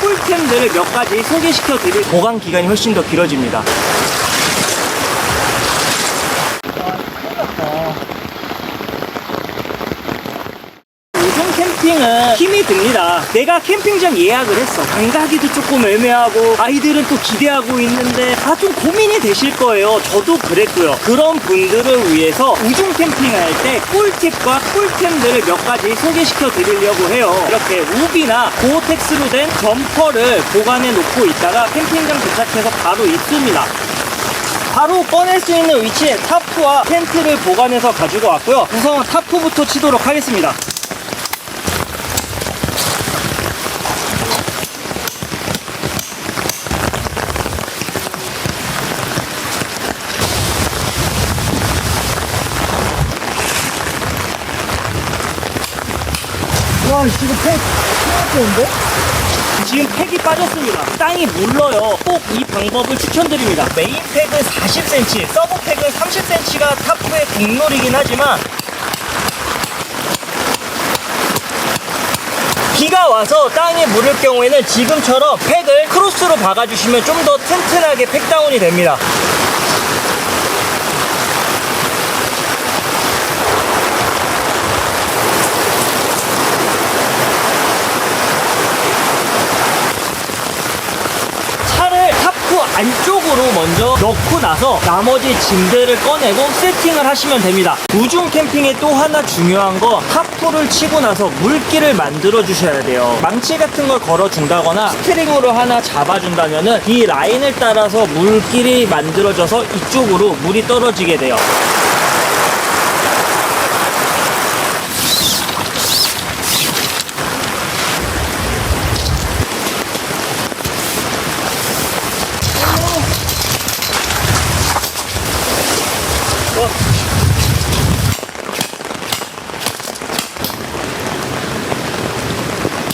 꿀템들을 몇 가지 소개시켜 드릴 보관 기간이 훨씬 더 길어집니다. 요즘 듭니다. 내가 캠핑장 예약을 했어. 안 가기도 조금 애매하고 아이들은 또 기대하고 있는데 아좀 고민이 되실 거예요. 저도 그랬고요. 그런 분들을 위해서 우중 캠핑할 때 꿀팁과 꿀템들을 몇 가지 소개시켜 드리려고 해요. 이렇게 우비나 고어텍스로 된 점퍼를 보관해 놓고 있다가 캠핑장 도착해서 바로 입습니다. 바로 꺼낼 수 있는 위치에 타프와 텐트를 보관해서 가지고 왔고요. 우선 타프부터 치도록 하겠습니다. 와, 지금 팩, 생각보는데? 지금 팩이 빠졌습니다. 땅이 물러요. 꼭 이 방법을 추천드립니다. 메인 팩은 40cm, 서브 팩은 30cm가 타프의 국룰이긴 하지만 비가 와서 땅에 물을 경우에는 지금처럼 팩을 크로스로 박아주시면 좀 더 튼튼하게 팩다운이 됩니다. 차를 타프 안쪽으로 먼저 넣고 나서 나머지 짐들을 꺼내고 세팅을 하시면 됩니다. 우중 캠핑에 또 하나 중요한 거 타프를 치고 나서 물기를 만들어 주셔야 돼요. 망치 같은 걸 걸어 준다거나 스트링으로 하나 잡아 준다면은 이 라인을 따라서 물길이 만들어져서 이쪽으로 물이 떨어지게 돼요.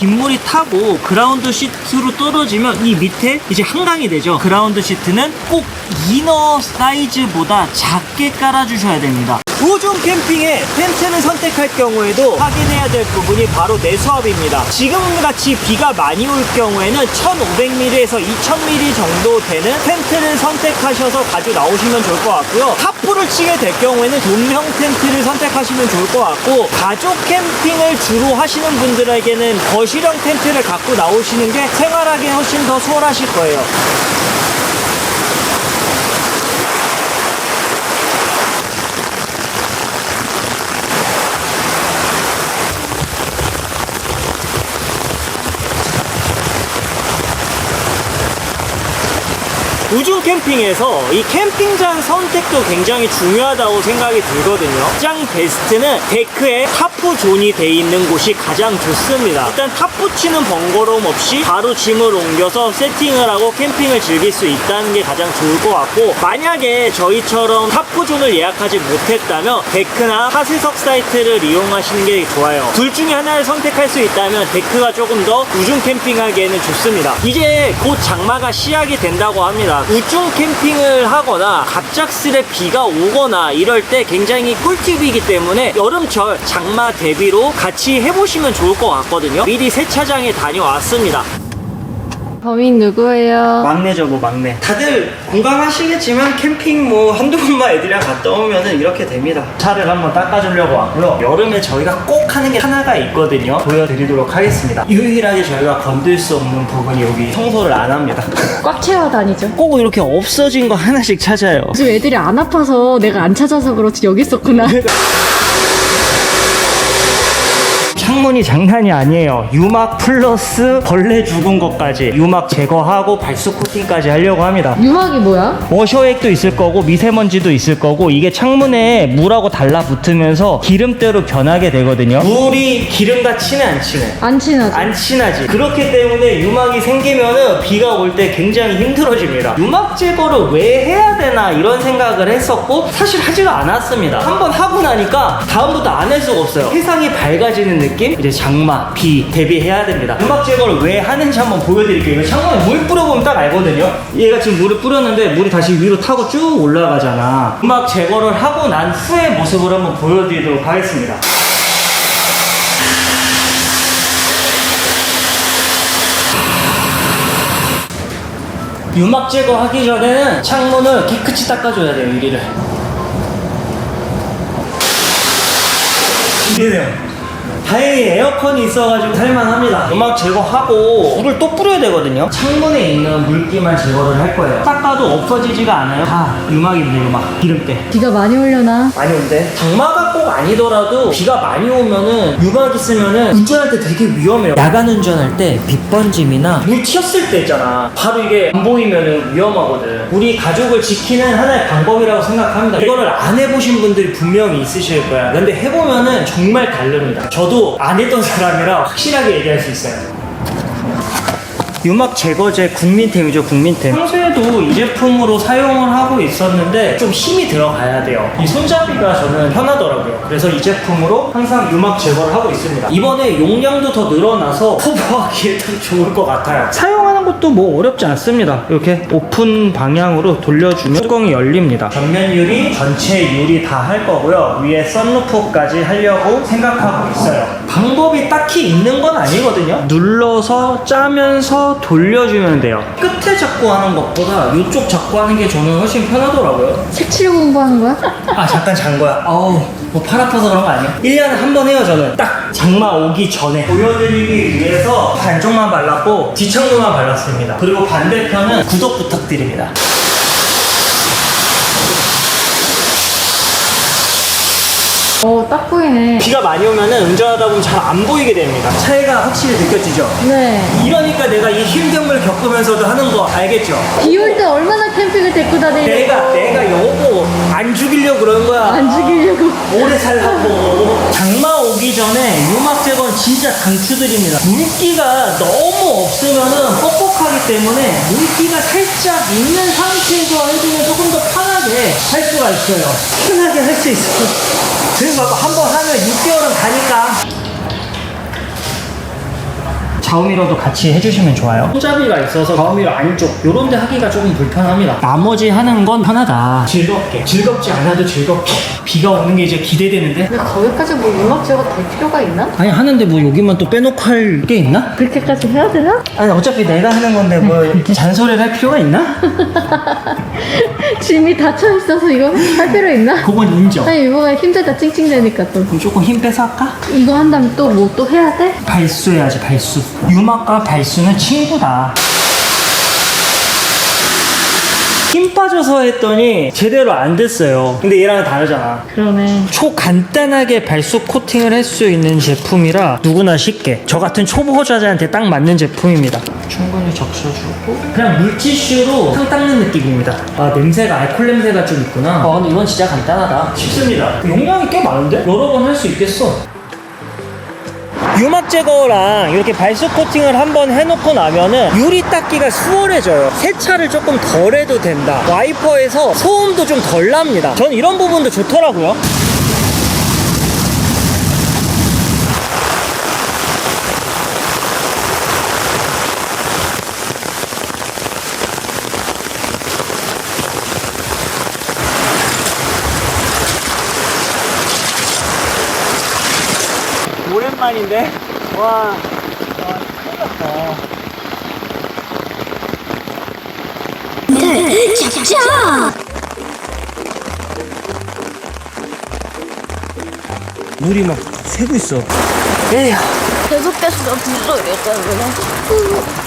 빗물이 타고 그라운드 시트로 떨어지면 이 밑에 이제 한강이 되죠. 그라운드 시트는 꼭 이너 사이즈보다 작게 깔아주셔야 됩니다. 우중 캠핑에 텐트를 선택할 경우에도 확인해야 될 부분이 바로 내수압입니다. 지금 같이 비가 많이 올 경우에는 1500mm에서 2000mm 정도 되는 텐트를 선택하셔서 가지고 나오시면 좋을 것 같고요. 타프를 치게 될 경우에는 돈형 텐트를 선택하시면 좋을 것 같고 가족 캠핑을 주로 하시는 분들에게는 거실형 텐트를 갖고 나오시는 게 생활하기 훨씬 더 수월하실 거예요. 캠핑에서 이 캠핑장 선택도 굉장히 중요하다고 생각이 들거든요. 짱 베스트는 데크에 타프 존이 돼 있는 곳이 가장 좋습니다. 일단 타프 치는 번거로움 없이 바로 짐을 옮겨서 세팅을 하고 캠핑을 즐길 수 있다는 게 가장 좋을 것 같고 만약에 저희처럼 타프 존을 예약하지 못했다면 데크나 하세석 사이트를 이용하시는 게 좋아요. 둘 중에 하나를 선택할 수 있다면 데크가 조금 더 우중 캠핑하기에는 좋습니다. 이제 곧 장마가 시작이 된다고 합니다. 우중 캠핑을 하거나 갑작스레 비가 오거나 이럴 때 굉장히 꿀팁이기 때문에 여름철 장마 대비로 같이 해보시면 좋을 것 같거든요. 미리 세차장에 다녀왔습니다. 범인 누구예요? 막내죠, 뭐 막내. 다들 공감하시겠지만 캠핑 뭐 한두 번만 애들이랑 갔다 오면은 이렇게 됩니다. 차를 한번 닦아주려고 왔고요. 여름에 저희가 꼭 하는 게 하나가 있거든요. 보여드리도록 하겠습니다. 유일하게 저희가 건들 수 없는 부분이 여기 청소를 안 합니다. 꽉 채워 다니죠. 꼭 이렇게 없어진 거 하나씩 찾아요. 요즘 애들이 안 아파서 내가 안 찾아서 그렇지 여기 있었구나. 창문이 장난이 아니에요. 유막 플러스 벌레 죽은 것까지 유막 제거하고 발수 코팅까지 하려고 합니다. 유막이 뭐야? 워셔액도 있을 거고 미세먼지도 있을 거고 이게 창문에 물하고 달라붙으면서 기름때로 변하게 되거든요. 물이 기름과 친해 안 친해? 안 친하죠. 안 친하지. 그렇기 때문에 유막이 생기면은 비가 올 때 굉장히 힘들어집니다. 유막 제거를 왜 해야 되나 이런 생각을 했었고 사실 하지가 않았습니다. 한번 하고 나니까 다음부터 안 할 수가 없어요. 세상이 밝아지는 느낌? 이제 장마, 비 대비해야 됩니다. 유막 제거를 왜 하는지 한번 보여드릴게요. 이거 창문에 물 뿌려보면 딱 알거든요. 얘가 지금 물을 뿌렸는데 물이 다시 위로 타고 쭉 올라가잖아. 유막 제거를 하고 난 후의 모습을 한번 보여드리도록 하겠습니다. 유막 제거하기 전에는 창문을 깨끗이 닦아줘야 돼요, 유리를. 이래요. 다행히 에어컨이 있어가지고 살만합니다. 음악 제거하고 물을 또 뿌려야 되거든요. 창문에 있는 물기만 제거를 할 거예요. 닦아도 없어지지가 않아요. 다 음악인데 음악 기름때. 비가 많이 올려나? 많이 온대. 장마가 꼭 아니더라도 비가 많이 오면은 유막 있으면은 운전할 때 되게 위험해요. 야간 운전할 때 빛번짐이나 물 튀었을 때 있잖아. 바로 이게 안 보이면은 위험하거든. 우리 가족을 지키는 하나의 방법이라고 생각합니다. 이거를 안 해보신 분들이 분명히 있으실 거야. 근데 해보면은 정말 다릅니다. 저도 안 했던 사람이라 확실하게 얘기할 수 있어요. 유막 제거제 국민템이죠 국민템. 평소에도 이 제품으로 사용을 하고 있었는데 좀 힘이 들어가야 돼요. 이 손잡이가 저는 편하더라고요. 그래서 이 제품으로 항상 유막 제거를 하고 있습니다. 이번에 용량도 더 늘어나서 커버하기에 딱 좋을 것 같아요. 사용 하는 것도 뭐 어렵지 않습니다. 이렇게 오픈 방향으로 돌려주면 뚜껑이 열립니다. 전면 유리 전체 유리 다 할 거고요. 위에 썬루프까지 하려고 생각하고 있어요 방법이 딱히 있는 건 아니거든요. 눌러서 짜면서 돌려주면 돼요. 끝에 잡고 하는 것보다 이쪽 잡고 하는 게 저는 훨씬 편하더라고요. 색칠 공부한 거야? 아 잠깐 잔 거야. 아우 뭐팔 아파서 그런 거 아니야? 1년에 한 번 해요 저는. 딱 장마 오기 전에. 보여드리기 위해서 반쪽만 발랐고 뒤창문만 발랐습니다. 그리고 반대편은 구독 부탁드립니다 어, 딱 보이네. 비가 많이 오면은 운전하다 보면 잘 안 보이게 됩니다 차이가 확실히 느껴지죠? 네. 이러니까 내가 이 힘든 걸 겪으면서도 하는 거 알겠죠? 비 올 때 얼마나 캠핑을 데리고 다니려고. 내가 내가 여보 안 죽이려고 그런 거야 안 죽이려고. 오래 살라고 장마 오기 전에 유막 제거는 진짜 강추드립니다 물기가 너무 없으면은 뻑뻑하기 때문에 물기가 살짝 있는 상태에서 해주면 조금 더 편하게 할 수가 있어요 편하게 할 수 있어 그래서 한번 하면 6개월은 가니까 좌우미러도 같이 해주시면 좋아요. 손잡이가 있어서 좌우미러 안쪽 요런 데 하기가 조금 불편합니다. 나머지 하는 건 편하다. 즐겁게. 즐겁지 않아도 즐겁게. 비가 오는 게 이제 기대되는데? 근데 거기까지 뭐 음악 제거 될 필요가 있나? 아니 하는데 뭐 여기만 또 빼놓고 할 게 있나? 그렇게까지 해야 되나? 아니 어차피 내가 하는 건데 뭐 이렇게 잔소리를 할 필요가 있나? 짐이 닫혀 있어서 이거 할 필요 있나? 그건 인정. 아니 이번에 힘들다 찡찡대니까 또 그럼 조금 힘 빼서 할까? 이거 한 다음에 또 뭐 또 해야 돼? 발수 해야지 발수. 유막과 발수는 친구다. 힘 빠져서 했더니 제대로 안 됐어요. 근데 얘랑은 다르잖아. 그러네. 초 간단하게 발수 코팅을 할 수 있는 제품이라 누구나 쉽게. 저 같은 초보자들한테 딱 맞는 제품입니다. 충분히 적셔주고. 그냥 물티슈로 탕 닦는 느낌입니다. 아 냄새가 알콜 냄새가 좀 있구나. 아 근데 이건 진짜 간단하다. 쉽습니다. 용량이 꽤 많은데? 여러 번 할 수 있겠어 유막 제거랑 이렇게 발수 코팅을 한번 해놓고 나면은 유리 닦기가 수월해져요. 세차를 조금 덜 해도 된다. 와이퍼에서 소음도 좀 덜 납니다. 전 이런 부분도 좋더라고요. 오랜만인데? 와, 와, 났다. 물이 막 새고 있어. 에휴. 계속해서 불소리가 그냥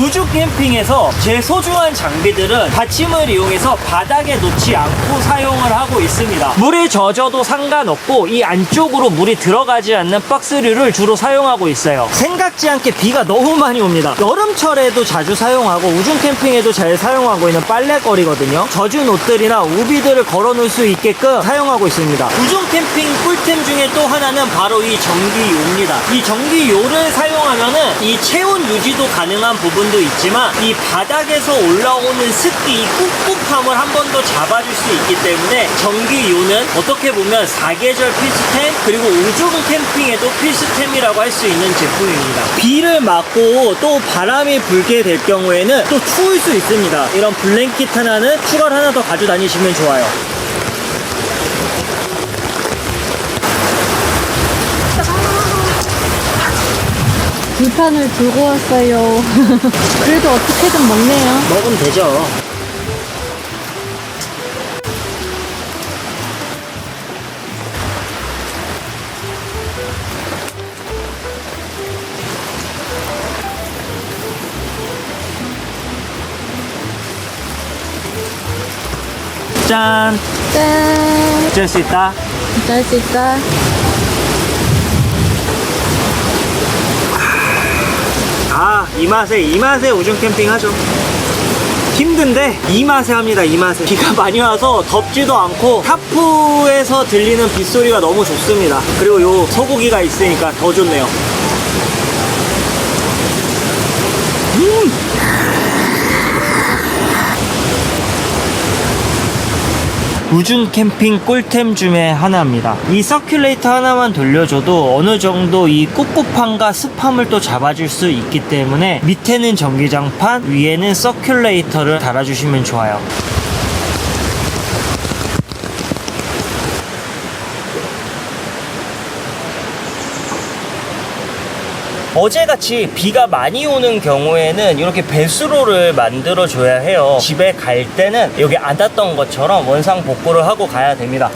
우주 캠핑에서 제 소중한 장비들은 받침을 이용해서 바닥에 놓지 않고 사용을 하고 있습니다. 물에 젖어도 상관없고 이 안쪽으로 물이 들어가지 않는 박스류를 주로 사용하고 있어요. 생각지 않게 비가 너무 많이 옵니다. 여름철에도 자주 사용하고 우중 캠핑에도 잘 사용하고 있는 빨래거리거든요. 젖은 옷들이나 우비들을 걸어 놓을 수 있게끔 사용하고 있습니다. 우중 캠핑 꿀템 중에 또 하나는 바로 이 전기요입니다. 이 전기요를 사용하면은 이 체온 유지도 가능한 부분 도 있지만 이 바닥에서 올라오는 습기, 이 꿉꿉함을 한 번 더 잡아줄 수 있기 때문에 전기요는 어떻게 보면 사계절 필수템 그리고 오조근 캠핑에도 필수템이라고 할 수 있는 제품입니다. 비를 맞고 또 바람이 불게 될 경우에는 또 추울 수 있습니다. 이런 블랭킷 하나는 추가로 하나 더 가지고 다니시면 좋아요. 불판을 들고 왔어요. 그래도 어떻게든 먹네요. 먹으면 되죠. 짠! 짠. 어쩔 수 있다. 짤수 있다. 아, 이 맛에, 이 맛에 우중 캠핑 하죠. 힘든데, 이 맛에 합니다, 이 맛에. 비가 많이 와서 덥지도 않고, 타프에서 들리는 빗소리가 너무 좋습니다. 그리고 요 소고기가 있으니까 더 좋네요. 우중 캠핑 꿀템 중에 하나입니다. 이 서큘레이터 하나만 돌려줘도 어느 정도 이 꿉꿉함과 습함을 또 잡아줄 수 있기 때문에 밑에는 전기장판, 위에는 서큘레이터를 달아주시면 좋아요. 어제같이 비가 많이 오는 경우에는 이렇게 배수로를 만들어 줘야 해요. 집에 갈 때는 여기 앉았던 것처럼 원상 복구를 하고 가야 됩니다.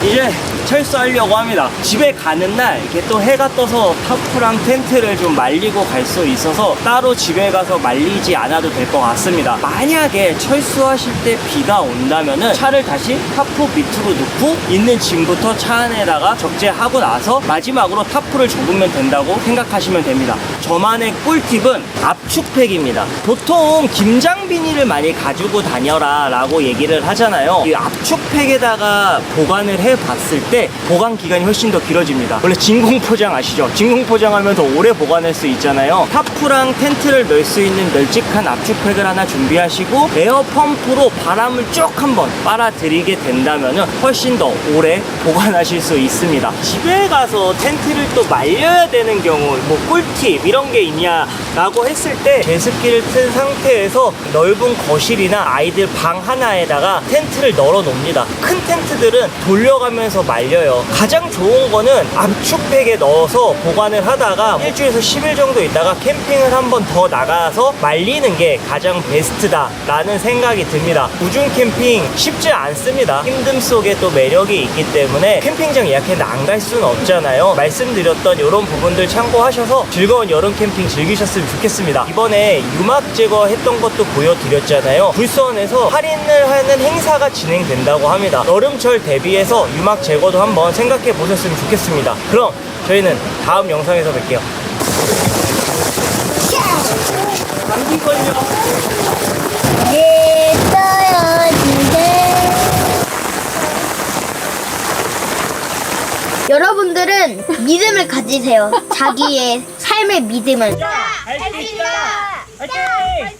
이제 철수하려고 합니다. 집에 가는 날 이렇게 또 해가 떠서 타프랑 텐트를 좀 말리고 갈 수 있어서 따로 집에 가서 말리지 않아도 될 것 같습니다. 만약에 철수하실 때 비가 온다면은 차를 다시 타프 밑으로 놓고 있는 짐부터 차 안에다가 적재하고 나서 마지막으로 타프를 접으면 된다고 생각하시면 됩니다. 저만의 꿀팁은 압축팩입니다. 보통 김장 비닐을 많이 가지고 다녀라 라고 얘기를 하잖아요. 이 압축팩에다가 보관을 해 봤을 때 보관 기간이 훨씬 더 길어집니다. 원래 진공 포장 아시죠? 진공 포장하면 더 오래 보관할 수 있잖아요. 타프랑 텐트를 넣을 수 있는 널찍한 압축팩을 하나 준비하시고 에어 펌프로 바람을 쭉 한번 빨아들이게 된다면 훨씬 더 오래 보관하실 수 있습니다. 집에 가서 텐트를 또 말려야 되는 경우 뭐 꿀팁 이런 게 있냐 라고 했을 때 제습기를 튼 상태에서 넓은 거실이나 아이들 방 하나에다가 텐트를 널어 놓습니다. 큰 텐트들은 돌려가면서 말려요. 가장 좋은 거는 압축팩에 넣어서 보관을 하다가 일주일에서 10일 정도 있다가 캠핑을 한 번 더 나가서 말리는 게 가장 베스트다라는 생각이 듭니다. 우중 캠핑 쉽지 않습니다. 힘듦 속에 또 매력이 있기 때문에 캠핑장 예약했는데 안 갈 수는 없잖아요. 말씀드렸던 이런 부분들 참고하셔서 즐거운 여름 캠핑 즐기셨으면 좋겠습니다. 이번에 유막 제거했던 것도 보여드렸잖아요. 불선에서 할인을 하는 행사가 진행된다고 합니다. 여름철 대비해서 유막 제거도 한번 생각해 보셨으면 좋겠습니다. 그럼 저희는 다음 영상에서 뵐게요. 감기 걸려. 네, 떨어지게. 여러분들은 믿음을 가지세요. 자기의 삶의 믿음을. 할수 있다. 화이팅!